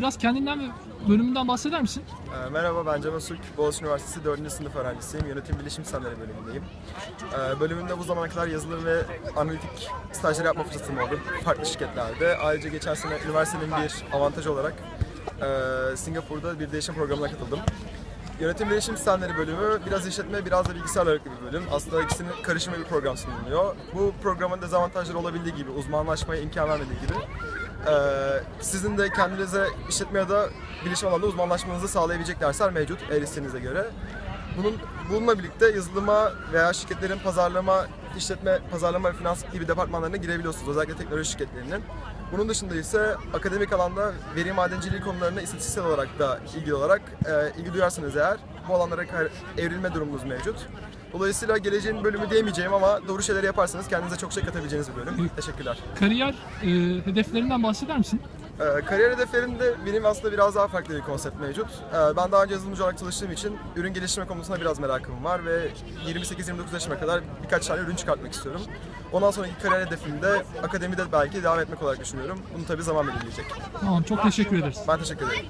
Biraz kendinden ve bölümünden bahseder misin? Ee, Merhaba ben Cem Öztürk. Boğaziçi Üniversitesi 4. sınıf öğrencisiyim. Yönetim Bilişim Sistemleri bölümündeyim. Ee, Bölümümde bu zamana kadar yazılım ve analitik stajları yapma fırsatım oldu. Farklı şirketlerde. Ayrıca geçen sene üniversitenin bir avantajı olarak e, Singapur'da bir değişim programına katıldım. Yönetim Bilişim Sistemleri bölümü biraz işletme, biraz da bilgisayar ağırlıklı bir bölüm. Aslında ikisinin karışımı bir program sunuluyor. Bu programın dezavantajları olabildiği gibi, uzmanlaşmaya imkan vermediği gibi ee, sizin de kendinize işletme ya da bilişim alanında uzmanlaşmanızı sağlayabilecek dersler mevcut eğer isteğinize göre. Bunun bununla birlikte yazılıma veya şirketlerin pazarlama, işletme, pazarlama ve finans gibi departmanlarına girebiliyorsunuz. Özellikle teknoloji şirketlerinin. Bunun dışında ise akademik alanda veri madenciliği konularına istatistiksel olarak da ilgili olarak e, ilgi duyarsanız eğer bu alanlara evrilme durumunuz mevcut. Dolayısıyla geleceğin bölümü diyemeyeceğim ama doğru şeyleri yaparsanız kendinize çok şey katabileceğiniz bir bölüm. Teşekkürler. Kariyer e, hedeflerinden bahseder misin? Ee, kariyer hedeflerimde benim aslında biraz daha farklı bir konsept mevcut. Ee, ben daha önce yazılımcı olarak çalıştığım için ürün geliştirme konusunda biraz merakım var ve 28-29 yaşıma kadar birkaç tane ürün çıkartmak istiyorum. Ondan sonraki kariyer hedefimde akademide belki devam etmek olarak düşünüyorum. Bunu tabii zaman belirleyecek. Tamam çok teşekkür ederiz. Ben teşekkür ederim.